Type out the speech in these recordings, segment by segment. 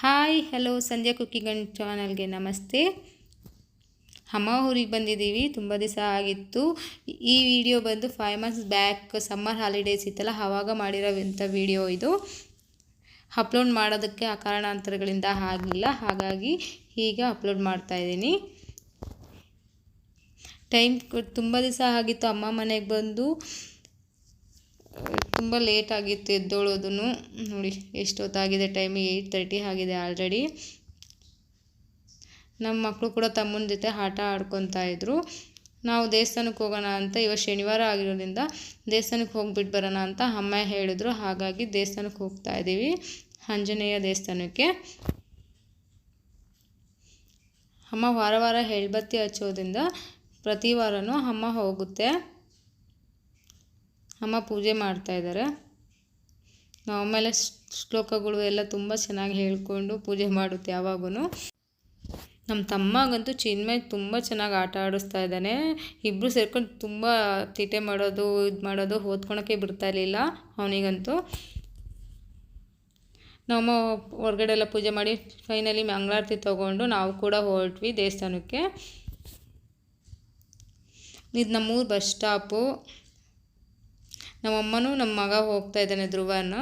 Hi, hello, ಸಂಧ್ಯಾ cooking ಗಂಡ್ ಚಾನಲ್ಗೆ ನಮಸ್ತೆ. ಅಮ್ಮ ಊರಿಗೆ ಬಂದಿದ್ದೀವಿ, ತುಂಬ ದಿವಸ ಆಗಿತ್ತು. ಈ ವಿಡಿಯೋ ಬಂದು five months back summer holidays ಇತ್ತಲ್ಲ ಆವಾಗ ಮಾಡಿರೋವಂಥ ವಿಡಿಯೋ ಇದು. ಅಪ್ಲೋಡ್ ಮಾಡೋದಕ್ಕೆ ಆ ಕಾರಣಾಂತರಗಳಿಂದ ಆಗಿಲ್ಲ, ಹಾಗಾಗಿ ಈಗ ಅಪ್ಲೋಡ್ ಮಾಡ್ತಾ ಇದ್ದೀನಿ. ಟೈಮ್ ತುಂಬ ದಿವಸ ಆಗಿತ್ತು, ಅಮ್ಮ ಮನೆಗೆ ಬಂದು. ತುಂಬ ಲೇಟ್ ಆಗಿತ್ತು ಎದ್ದೋಳೋದು ನೋಡಿ, ಎಷ್ಟೊತ್ತಾಗಿದೆ ಟೈಮ್ ಏಯ್ಟ್ ತರ್ಟಿ ಆಗಿದೆ ಆಲ್ರೆಡಿ ನಮ್ಮ ಮಕ್ಕಳು ಕೂಡ ತಮ್ಮನ ಜೊತೆ ಆಟ ಆಡ್ಕೊತಾ ಇದ್ದರು ನಾವು ದೇವಸ್ಥಾನಕ್ಕೆ ಹೋಗೋಣ ಅಂತ ಇವತ್ತು ಶನಿವಾರ ಆಗಿರೋದ್ರಿಂದ ದೇವಸ್ಥಾನಕ್ಕೆ ಹೋಗ್ಬಿಟ್ಟು ಬರೋಣ ಅಂತ ಅಮ್ಮ ಹೇಳಿದ್ರು. ಹಾಗಾಗಿ ದೇವಸ್ಥಾನಕ್ಕೆ ಹೋಗ್ತಾ ಇದ್ದೀವಿ, ಆಂಜನೇಯ ದೇವಸ್ಥಾನಕ್ಕೆ. ಅಮ್ಮ ವಾರ ವಾರ ಹೆಳ್ಬತ್ತಿ ಹಚ್ಚೋದ್ರಿಂದ ಪ್ರತಿ ವಾರವೂ ಅಮ್ಮ ಹೋಗುತ್ತೆ. ಅಮ್ಮ ಪೂಜೆ ಮಾಡ್ತಾ ಇದ್ದಾರೆ. ನಾವು ಆಮೇಲೆ ಶ್ಲೋಕಗಳು ಎಲ್ಲ ತುಂಬ ಚೆನ್ನಾಗಿ ಹೇಳ್ಕೊಂಡು ಪೂಜೆ ಮಾಡುತ್ತೆ ಯಾವಾಗೂ ನಮ್ಮ ತಮ್ಮಗಂತೂ ಚಿನ್ಮಯ್ ತುಂಬ ಚೆನ್ನಾಗಿ ಆಟ ಆಡಿಸ್ತಾ ಇದ್ದಾನೆ. ಇಬ್ಬರು ಸೇರ್ಕೊಂಡು ತುಂಬ ತೀಟೆ ಮಾಡೋದು, ಇದು ಮಾಡೋದು ಓದ್ಕೊಳಕ್ಕೆ ಬಿಡ್ತಾ ಇರಲಿಲ್ಲ ಅವನಿಗಂತೂ. ನಮ್ಮ ಹೊರಗಡೆ ಎಲ್ಲ ಪೂಜೆ ಮಾಡಿ ಫೈನಲಿ ಮಂಗಳಾರತಿ ತೊಗೊಂಡು ನಾವು ಕೂಡ ಹೊರಟ್ವಿ ದೇವಸ್ಥಾನಕ್ಕೆ. ಇದು ನಮ್ಮೂರು ಬಸ್ ಸ್ಟಾಪು ನಮ್ಮಮ್ಮನೂ ನಮ್ಮ ಮಗ ಹೋಗ್ತಾ ಇದ್ದಾನೆ ಧ್ರುವನ.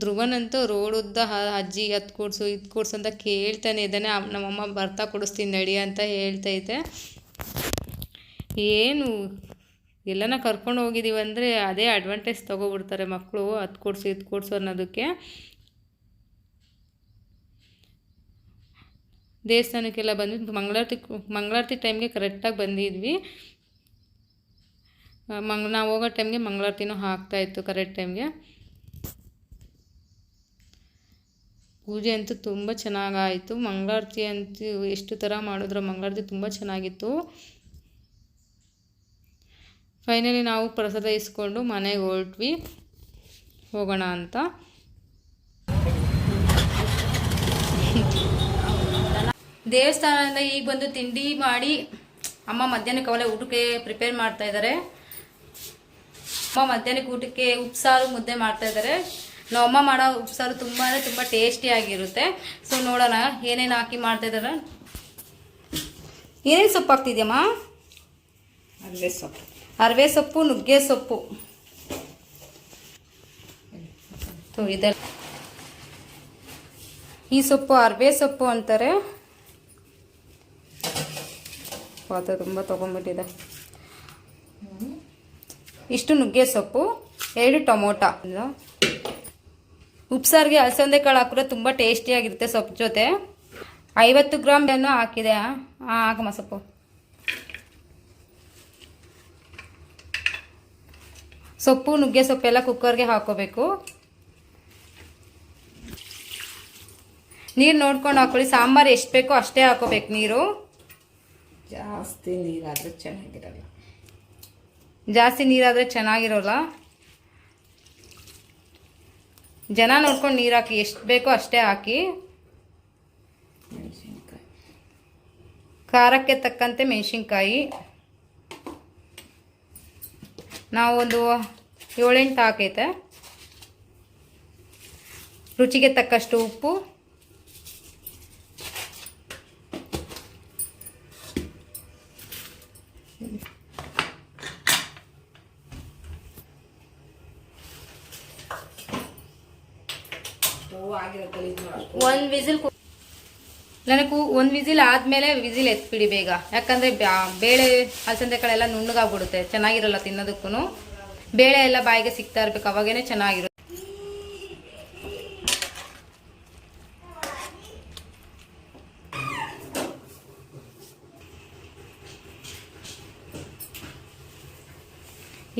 ಧ್ರುವನಂತೂ ಉದ್ದ ಅಜ್ಜಿ ಅದು ಕೊಡಿಸು, ಇದು ಕೊಡಿಸು ಅಂತ ಕೇಳ್ತಾನೆ ಇದ್ದಾನೆ. ನಮ್ಮಮ್ಮ ಬರ್ತಾ ಕೊಡಿಸ್ತೀನಿ ನಡಿ ಅಂತ ಹೇಳ್ತೈತೆ ಏನು? ಎಲ್ಲನ ಕರ್ಕೊಂಡು ಹೋಗಿದ್ದೀವಿ ಅಂದರೆ ಅದೇ ಅಡ್ವಾಂಟೇಜ್ ತೊಗೊಬಿಡ್ತಾರೆ ಮಕ್ಕಳು ಅದು ಕೊಡಿಸು, ಇದು ಕೊಡಿಸು ಅನ್ನೋದಕ್ಕೆ. ದೇವಸ್ಥಾನಕ್ಕೆಲ್ಲ ಬಂದು ಮಂಗಳಾರತಿ ಮಂಗಳಾರತಿ ಟೈಮ್ಗೆ ಕರೆಕ್ಟಾಗಿ ಬಂದಿದ್ವಿ. ಮಂಗ್, ನಾವು ಹೋಗೋ ಟೈಮ್ಗೆ ಮಂಗಳಾರತಿನೂ ಹಾಕ್ತಾಯಿತ್ತು ಕರೆಕ್ಟ್ ಟೈಮ್ಗೆ ಪೂಜೆ ಅಂತೂ ತುಂಬ ಚೆನ್ನಾಗಾಯಿತು. ಮಂಗಳಾರತಿ ಅಂತೂ ಎಷ್ಟು ಥರ ಮಾಡಿದ್ರು ಮಂಗಳಾರತಿ ತುಂಬ ಚೆನ್ನಾಗಿತ್ತು. ಫೈನಲಿ ನಾವು ಪ್ರಸಾದ ಇಸ್ಕೊಂಡು ಮನೆಗೆ ಹೊರಟ್ವಿ. ಹೋಗೋಣ ಅಂತ. ದೇವಸ್ಥಾನದಿಂದ ಈಗ ಬಂದು ತಿಂಡಿ ಮಾಡಿ ಅಮ್ಮ ಮಧ್ಯಾಹ್ನಕ್ಕೆ ಅವಲೇ ಊಟಕ್ಕೆ ಪ್ರಿಪೇರ್ ಮಾಡ್ತಾ ಇದ್ದಾರೆ ಅಮ್ಮ ಮಧ್ಯಾಹ್ನಕ್ಕೆ ಊಟಕ್ಕೆ ಉಪ್ಸಾರು ಮುದ್ದೆ ಮಾಡ್ತಾ ಇದ್ದಾರೆ. ನಮ್ಮಮ್ಮ ಅಮ್ಮ ಮಾಡೋ ಉಪ್ಸಾರು ತುಂಬ ಅಂದರೆ ತುಂಬ ಟೇಸ್ಟಿಯಾಗಿರುತ್ತೆ ಸೊ ನೋಡೋಣ ಏನೇನು ಹಾಕಿ ಮಾಡ್ತಾ ಇದ್ದಾರೆ. ಏನೇನು ಸೊಪ್ಪು ಹಾಕ್ತಿದ್ಯಮ್ಮ? ಅರವೆ ಸೊಪ್ಪು. ಅರವೆ ಸೊಪ್ಪು ನುಗ್ಗೆ ಸೊಪ್ಪು. ಸೊ ಇದೆಲ್ಲ. ಈ ಸೊಪ್ಪು ಅರವೆ ಸೊಪ್ಪು ಅಂತಾರೆ. ಪಾತ್ರೆ ತುಂಬ ತೊಗೊಂಡ್ಬಿಟ್ಟಿದೆ. ಇಷ್ಟು ನುಗ್ಗೆ ಸೊಪ್ಪು, ಎರಡು ಟೊಮೊಟೊ. ಉಪ್ಸಾರಿಗೆ ಅಲಸಂದೆ ಕಾಳು ಹಾಕಿದ್ರೆ ತುಂಬ ಟೇಸ್ಟಿಯಾಗಿರುತ್ತೆ ಸೊಪ್ಪು ಜೊತೆ. ಐವತ್ತು ಗ್ರಾಮ್ ಏನು ಹಾಕಿದೆ. ಹಾಕಮ್ಮ ಸೊಪ್ಪು. ಸೊಪ್ಪು, ನುಗ್ಗೆ ಸೊಪ್ಪೆಲ್ಲ ಕುಕ್ಕರ್ಗೆ ಹಾಕೋಬೇಕು. ನೀರು ನೋಡ್ಕೊಂಡು ಹಾಕೊಳ್ಳಿ. ಸಾಂಬಾರು ಎಷ್ಟು ಬೇಕೋ ಅಷ್ಟೇ ಹಾಕೋಬೇಕು ನೀರು. ಜಾಸ್ತಿ ನೀರಾದರೂ ಚೆನ್ನಾಗಿರಲ್ಲ. ಜಾಸ್ತಿ ನೀರಾದರೆ ಚೆನ್ನಾಗಿರೋಲ್ಲ. ಜನ ನೋಡ್ಕೊಂಡು ನೀರು ಹಾಕಿ, ಎಷ್ಟು ಬೇಕೋ ಅಷ್ಟೇ ಹಾಕಿ. ಖಾರಕ್ಕೆ ತಕ್ಕಂತೆ ಮೆಣಸಿನ್ಕಾಯಿ. ನಾವು ಒಂದು ಏಳೆಂಟು ಹಾಕೈತೆ. ರುಚಿಗೆ ತಕ್ಕಷ್ಟು ಉಪ್ಪು. ಒಂದು ವಿಸಿಲ್ ನನಗೂ ಒಂದು ವಿಸಿಲ್ ಆದಮೇಲೆ ವಿಸಿಲ್ ಎತ್ಬಿಡಿ ಬೇಗ. ಯಾಕಂದ್ರೆ ಬೇಳೆ ಅಲಸಂದೆ ಕಾಳೆಲ್ಲ ನುಣ್ಣಗಾಗ್ಬಿಡುತ್ತೆ. ಚೆನ್ನಾಗಿರಲ್ಲ ತಿನ್ನೋದಕ್ಕೂ ಬೇಳೆ ಎಲ್ಲ ಬಾಯಿಗೆ ಸಿಗ್ತಾ ಇರ್ಬೇಕು. ಅವಾಗೇನೆ ಚೆನ್ನಾಗಿರುತ್ತೆ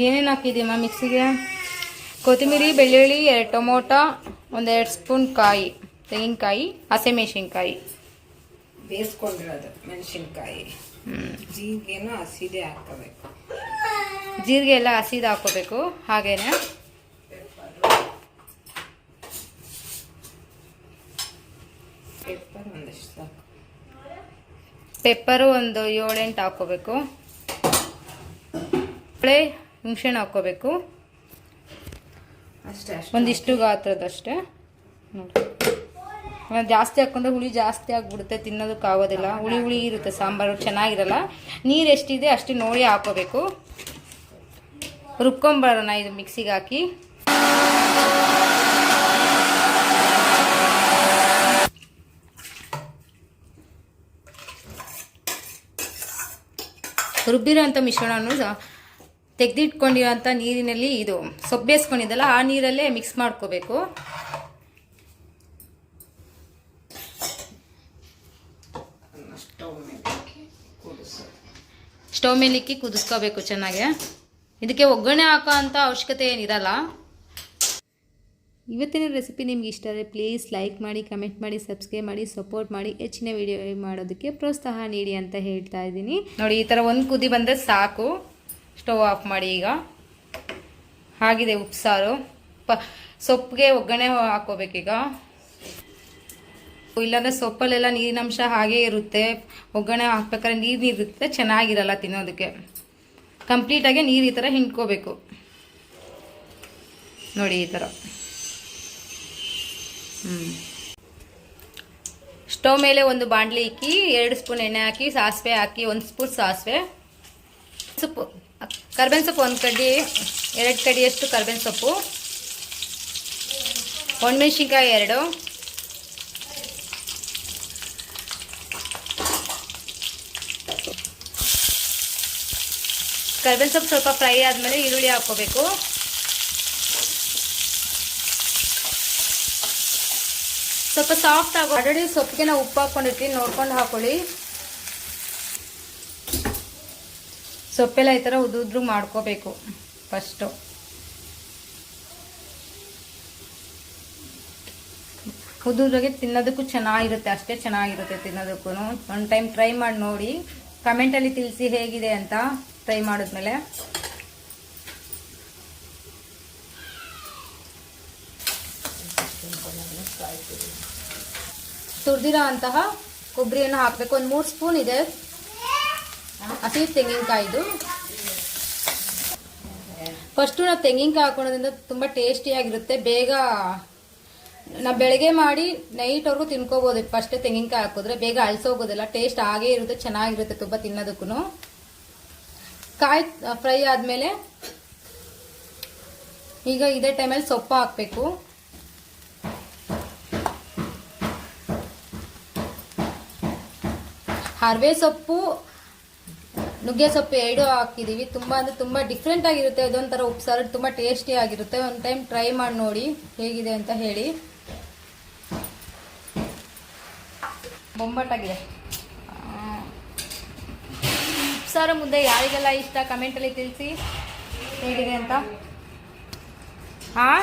ಏನೇನು ಹಾಕಿದ್ದೀಮ್ಮ ಮಿಕ್ಸಿಗೆ ಕೊತ್ತಂಬರಿ, ಬೆಳ್ಳುಳ್ಳಿ, ಎರಡು ಟೊಮೊಟೊ. ಒಂದೆರಡು ಸ್ಪೂನ್ ಕಾಯಿ ತೆಂಗಿನಕಾಯಿ ಹಸಿಮೆಣ್ಸಿನ್ಕಾಯಿ. ಬೇಯಿಸ್ಕೊಂಡಿರೋದು ಮೆಣಸಿನ್ಕಾಯಿ. ಜೀರಿಗೆನೂ ಹಸಿದೆ ಹಾಕೋಬೇಕು ಜೀರಿಗೆ ಎಲ್ಲ ಹಸಿದು ಹಾಕೋಬೇಕು ಹಾಗೇನೆ. ಪೆಪ್ಪರ್ ಒಂದಷ್ಟು ಸಾಕು. ಪೆಪ್ಪರು ಒಂದು ಏಳೆಂಟು ಹಾಕೋಬೇಕು ಹುಣಸೆಹಣ್ಣು ಹಾಕೋಬೇಕು ಅಷ್ಟೇ ಒಂದಿಷ್ಟು ಗಾತ್ರದಷ್ಟೇ. ನೋಡಿ. ಜಾಸ್ತಿ ಹಾಕೊಂಡ್ರೆ ಹುಳಿ ಜಾಸ್ತಿ ಆಗಿಬಿಡುತ್ತೆ ತಿನ್ನೋದಕ್ಕಾಗೋದಿಲ್ಲ ಹುಳಿ ಹುಳಿ ಇರುತ್ತೆ, ಸಾಂಬಾರು ಚೆನ್ನಾಗಿರಲ್ಲ. ನೀರು ಎಷ್ಟಿದೆ ಅಷ್ಟು ನೋಡಿ ಹಾಕೋಬೇಕು. ರುಬ್ಕೊಂಬಾರೋಣ ಇದು ಮಿಕ್ಸಿಗೆ ಹಾಕಿ. ರುಬ್ಬಿರೋಂಥ ಮಿಶ್ರಣವನ್ನು ತೆಗೆದಿಟ್ಕೊಂಡಿರೋಂಥ ನೀರಿನಲ್ಲಿ ಇದು ಸೊಪ್ಪು ಬೇಯಿಸ್ಕೊಂಡಿದ್ದಲ್ಲ ಆ ನೀರಲ್ಲೇ ಮಿಕ್ಸ್ ಮಾಡ್ಕೋಬೇಕು. ಸ್ಟವ್ ಮೇಲಿಕ್ಕಿ ಕುದಿಸ್ಕೋಬೇಕು ಚೆನ್ನಾಗಿ. ಇದಕ್ಕೆ ಒಗ್ಗರಣೆ ಹಾಕೋ ಅಂಥ ಅವಶ್ಯಕತೆ ಏನಿರಲ್ಲ. ಇವತ್ತಿನ ರೆಸಿಪಿ ನಿಮ್ಗೆ ಇಷ್ಟ ಆದರೆ ಪ್ಲೀಸ್ ಲೈಕ್ ಮಾಡಿ ಕಮೆಂಟ್ ಮಾಡಿ ಸಬ್ಸ್ಕ್ರೈಬ್ ಮಾಡಿ ಸಪೋರ್ಟ್ ಮಾಡಿ, ಹೆಚ್ಚಿನ ವಿಡಿಯೋ ಮಾಡೋದಕ್ಕೆ ಪ್ರೋತ್ಸಾಹ ನೀಡಿ ಅಂತ ಹೇಳ್ತಾ ಇದ್ದೀನಿ. ನೋಡಿ, ಈ ಥರ ಒಂದು ಕುದಿ ಬಂದರೆ ಸಾಕು. ಸ್ಟವ್ ಆಫ್ ಮಾಡಿ ಈಗ. ಆಗಿದೆ ಉಪ್ಸಾರು. ಪ ಸೊಪ್ಪಿಗೆ ಒಗ್ಗರಣೆ ಹಾಕೋಬೇಕೀಗ ಇಲ್ಲಾಂದರೆ ಸೊಪ್ಪಲ್ಲೆಲ್ಲ ನೀರಿನಂಶ ಹಾಗೇ ಇರುತ್ತೆ. ಒಗ್ಗರಣೆ ಹಾಕ್ಬೇಕಾದ್ರೆ ನೀರು ನೀರಿರುತ್ತೆ, ಚೆನ್ನಾಗಿರಲ್ಲ ತಿನ್ನೋದಕ್ಕೆ. ಕಂಪ್ಲೀಟಾಗಿ ನೀರು ಈ ಥರ ಹಿಂಡ್ಕೋಬೇಕು. ನೋಡಿ ಈ ಥರ ಹ್ಞೂ ಸ್ಟವ್ ಮೇಲೆ ಒಂದು ಬಾಣಲಿ ಇಕ್ಕಿ, ಎರಡು ಸ್ಪೂನ್ ಎಣ್ಣೆ ಹಾಕಿ, ಸಾಸಿವೆ ಹಾಕಿ, ಒಂದು ಸ್ಪೂನ್ ಸಾಸಿವೆ. ಸೊಪ್ಪು. ಕರ್ಬೇವಿನ ಸೊಪ್ಪು ಒಂದು ಕಡ್ಡಿ, ಎರಡು ಕಡಿಯಷ್ಟು ಕರ್ಬೇವಿನ ಸೊಪ್ಪು. ಒಣಮೆಣ್ಸಿನ್ಕಾಯಿ ಎರಡು. ಕರ್ಬೇವಿನ ಸೊಪ್ಪು ಸ್ವಲ್ಪ ಫ್ರೈ ಆದಮೇಲೆ ಈರುಳ್ಳಿ ಹಾಕ್ಕೋಬೇಕು. ಸ್ವಲ್ಪ ಸಾಫ್ಟ್ ಆಗೋ ಆಲ್ರೆಡಿ ಸೊಪ್ಪಿಗೆ ನಾವು ಉಪ್ಪು ಹಾಕ್ಕೊಂಡಿರ್ತೀವಿ ನೋಡ್ಕೊಂಡು ಹಾಕೊಳ್ಳಿ. ಸೊಪ್ಪೆಲ್ಲ ಈ ಥರ ಉದುದ್ರು ಮಾಡ್ಕೋಬೇಕು. ಫಸ್ಟು ಉದುದ್ರಾಗೆ ತಿನ್ನೋದಕ್ಕೂ ಚೆನ್ನಾಗಿರುತ್ತೆ, ಅಷ್ಟೇ ಚೆನ್ನಾಗಿರುತ್ತೆ ತಿನ್ನೋದಕ್ಕೂ. ಒಂದು ಟೈಮ್ ಟ್ರೈ ಮಾಡಿ ನೋಡಿ ಕಮೆಂಟಲ್ಲಿ ತಿಳಿಸಿ ಹೇಗಿದೆ ಅಂತ ಟ್ರೈ ಮಾಡಿದ್ಮೇಲೆ. ತುರಿದಿರೋ ಅಂತಹ ಕೊಬ್ಬರಿಯನ್ನು ಹಾಕಬೇಕು. ಒಂದು ಮೂರು ಸ್ಪೂನ್ ಇದೆ. ಹಸಿ ತೆಂಗಿನಕಾಯಿದು. ಫಸ್ಟು ನಾವು ತೆಂಗಿನಕಾಯಿ ಹಾಕೊಳೋದ್ರಿಂದ ತುಂಬ ಟೇಸ್ಟಿಯಾಗಿರುತ್ತೆ ಬೇಗ ನಾವು ಬೆಳಗ್ಗೆ ಮಾಡಿ ನೈಟ್ವರೆಗೂ ತಿನ್ಕೋಬೋದು. ಫಸ್ಟೇ ತೆಂಗಿನಕಾಯಿ ಹಾಕಿದ್ರೆ ಬೇಗ ಅಳಿಸೋಗೋದಿಲ್ಲ ಟೇಸ್ಟ್ ಹಾಗೇ ಇರುತ್ತೆ, ಚೆನ್ನಾಗಿರುತ್ತೆ ತುಂಬ ತಿನ್ನೋದಕ್ಕೂ ಕಾಯಿ ಫ್ರೈ ಆದಮೇಲೆ ಈಗ ಇದೇ ಟೈಮಲ್ಲಿ ಸೊಪ್ಪು ಹಾಕಬೇಕು. ಹರವೆ ಸೊಪ್ಪು ನುಗ್ಗೆ ಸೊಪ್ಪು ಎರಡು ಹಾಕಿದೀವಿ. ತುಂಬ ಅಂದರೆ ತುಂಬ ಡಿಫ್ರೆಂಟ್ ಆಗಿರುತ್ತೆ. ಅದೊಂಥರ ಉಪ್ಸಾರು ತುಂಬ ಟೇಸ್ಟಿ ಆಗಿರುತ್ತೆ. ಒಂದು ಟೈಮ್ ಟ್ರೈ ಮಾಡಿ ನೋಡಿ ಹೇಗಿದೆ ಅಂತ ಹೇಳಿ. ಬೊಂಬಟ್ಟಾಗಿದೆ ಉಪ್ಸಾರು ಮುದ್ದೆ ಯಾರಿಗೆಲ್ಲ ಇಷ್ಟ? ಕಮೆಂಟಲ್ಲಿ ತಿಳಿಸಿ. ಹೇಗಿದೆ ಅಂತ? ಹಾಂ?